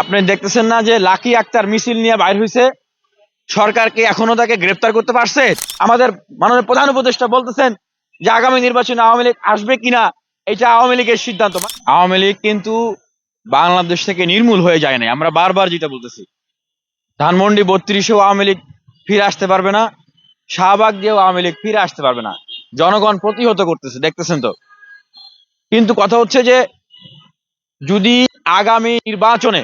আপনি দেখতেছেন না যে লাকি আক্তার মিছিল নিয়ে বাইর হয়েছে সরকারকে এখনও তাকে গ্রেফতার করতে পারছে? আমাদের মাননীয় প্রধান উপদেষ্টা বলতেছেন যে আগামী নির্বাচনে আওয়ামী লীগ আসবে কিনা, এটা আওয়ামী লীগের সিদ্ধান্ত। আওয়ামী লীগ কিন্তু বাংলাদেশ থেকে নির্মূল হয়ে যায় নাই। আমরা বারবার যেটা বলতেছি, ধানমন্ডি বত্রিশেও আওয়ামী লীগ ফিরে আসতে পারবে না, শাহবাগ দিয়েও আওয়ামী লীগ ফিরে আসতে পারবে না। জনগণ প্রতিহত করতেছে, দেখতেছেন তো। কিন্তু কথা হচ্ছে যে যদি আগামী নির্বাচনে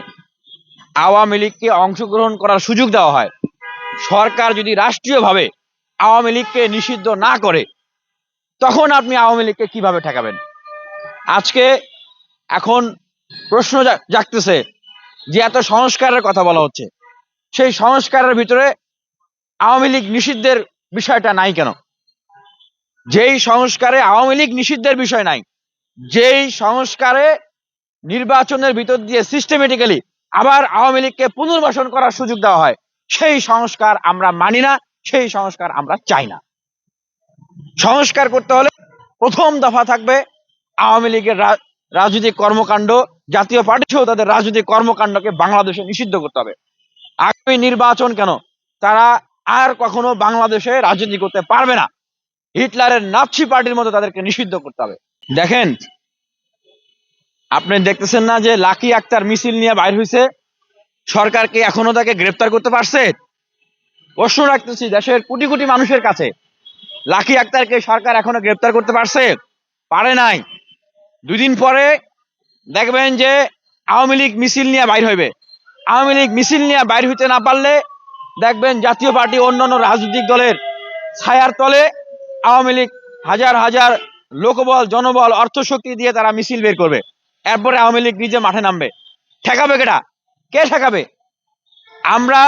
আওয়ামী লীগকে অংশগ্রহণ করার সুযোগ দেওয়া হয়। সরকার যদি রাষ্ট্রীয়ভাবে আওয়ামী লীগকে নিষিদ্ধ না করে, তখন আপনি আওয়ামী লীগকে কীভাবে ঠেকাবেন? আজকে এখন প্রশ্ন জাগতেছে যে এত সংস্কারের কথা বলা হচ্ছে। সেই সংস্কারের ভিতরে আওয়ামী লীগ নিষিদ্ধের বিষয়টা নাই কেন? যেই সংস্কারে আওয়ামী লীগ নিষিদ্ধের বিষয় নাই, যেই সংস্কারে নির্বাচনের ভিতর দিয়ে সিস্টেমেটিক্যালি আবার আওয়ামী লীগকে পুনর্বাসন করার সুযোগ দেওয়া হয়। সেই সংস্কার আমরা মানি না, সেই সংস্কার আমরা চাই না। সংস্কার করতে হলে প্রথম দফা থাকবে আওয়ামী লীগের রাজনৈতিক কর্মকাণ্ড। জাতীয় পার্টি সহ তাদের রাজনৈতিক কর্মকাণ্ডকে বাংলাদেশে নিষিদ্ধ করতে হবে। আগামী নির্বাচন কেন? তারা আর কখনো বাংলাদেশে রাজনীতি করতে পারবে না। হিটলারের নাৎসি পার্টির মতো তাদেরকে নিষিদ্ধ করতে হবে। দেখেন আপনি দেখতেছেন না যে লাকি আক্তার মিছিল নিয়ে বাইর হয়েছে সরকারকে এখনও তাকে গ্রেফতার করতে পারছে? প্রশ্ন রাখতেছি, দেশের কোটি কোটি মানুষের কাছে লাকি আক্তারকে সরকার এখনও গ্রেফতার করতে পারছে? পারে নাই। দুদিন পরে দেখবেন যে আওয়ামী লীগ মিছিল নিয়ে বাইর হইবে। আওয়ামী লীগ মিছিল নিয়ে বাইর হইতে না পারলে দেখবেন জাতীয় পার্টি অন্যান্য রাজনৈতিক দলের ছায়ার তলে আওয়ামী লীগ হাজার হাজার লোকবল, জনবল, অর্থশক্তি দিয়ে তারা মিছিল বের করবে। এরপরে আওয়ামী লীগ নিজে মাঠে নামবে। ঠেকাবে কেটা কে ঠেকাবে? আমরা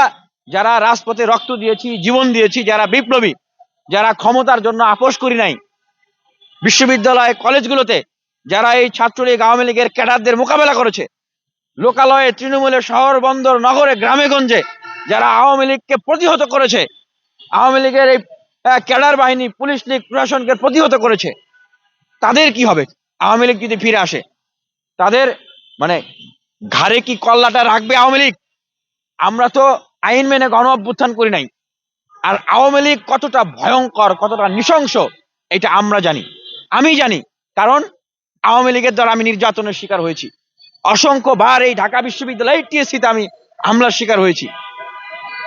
যারা রাজপথে রক্ত দিয়েছি, জীবন দিয়েছি, যারা বিপ্লবী, যারা ক্ষমতার জন্য আপোষ করি নাই, বিশ্ববিদ্যালয়, কলেজগুলোতে যারা এই ছাত্রলীগ আওয়ামী লীগের ক্যাডারদের মোকাবেলা করেছে, লোকালয়ে তৃণমূলের শহর, বন্দর, নগরে, গ্রামে, গঞ্জে যারা আওয়ামী লীগকে প্রতিহত করেছে, আওয়ামী লীগের এই ক্যাডার বাহিনী, পুলিশ লীগ প্রশাসনকে প্রতিহত করেছে, তাদের কি হবে? আওয়ামী লীগ যদি ফিরে আসে তাদের মানে ঘাড়ে কি কল্লাটা রাখবে আওয়ামী লীগ? আমরা তো আইন মেনে গণ অভ্যুত্থান করি নাই। আর আওয়ামী লীগ কতটা ভয়ঙ্কর, কতটা নৃশংস, এটা আমরা জানি। আমি জানি, কারণ আওয়ামী লীগের দ্বারা আমি নির্যাতনের শিকার হয়েছি। অসংখ্য বার এই ঢাকা বিশ্ববিদ্যালয় টিএসসিতে আমি হামলার শিকার হয়েছি।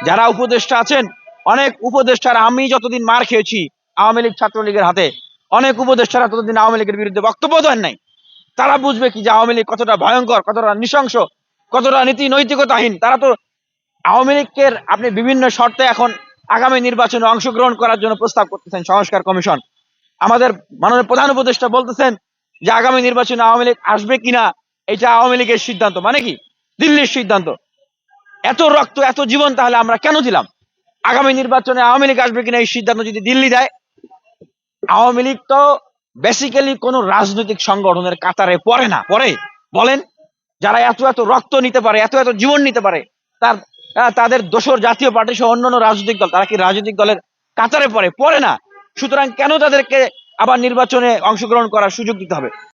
যারা উপদেষ্টা আছেন, অনেক উপদেষ্টারা আমি যতদিন মার খেয়েছি আওয়ামী লীগ ছাত্রলীগের হাতে, অনেক উপদেষ্টারা ততদিন আওয়ামী লীগের বিরুদ্ধে বক্তব্য দেন নাই। তারা বুঝবে কি যে আওয়ামী লীগ কতটা ভয়ঙ্কর, কতটা নৃশংস, কতটা নীতি নৈতিকতাহীন। তারা তো আওয়ামী লীগের আপনি বিভিন্ন শর্তে এখন আগামী নির্বাচনে অংশগ্রহণ করার জন্য প্রস্তাব করতেছেন সংস্কার কমিশন। আমাদের মাননীয় প্রধান উপদেষ্টা বলতেছেন যে আগামী নির্বাচনে আওয়ামী লীগ আসবে কিনা, এটা আওয়ামী লীগের সিদ্ধান্ত। মানে কি? দিল্লির সিদ্ধান্ত। এত রক্ত, এত জীবন তাহলে আমরা কেন দিলাম? আগামী নির্বাচনে আওয়ামী লীগ আসবে কিনা এই সিদ্ধান্ত যদি দিল্লি দেয়? আওয়ামী লীগ তো বেসিক্যালি কোন রাজনৈতিক সংগঠনের কাতারে পড়ে না। পড়ে? বলেন, যারা এত এত রক্ত নিতে পারে, এত এত জীবন নিতে পারে, তার তাদের দোসর জাতীয় পার্টি সহ অন্যান্য রাজনৈতিক দল, তারা কি রাজনৈতিক দলের কাতারে পড়ে? পড়ে না। সুতরাং কেন তাদেরকে আবার নির্বাচনে অংশগ্রহণ করার সুযোগ দিতে হবে?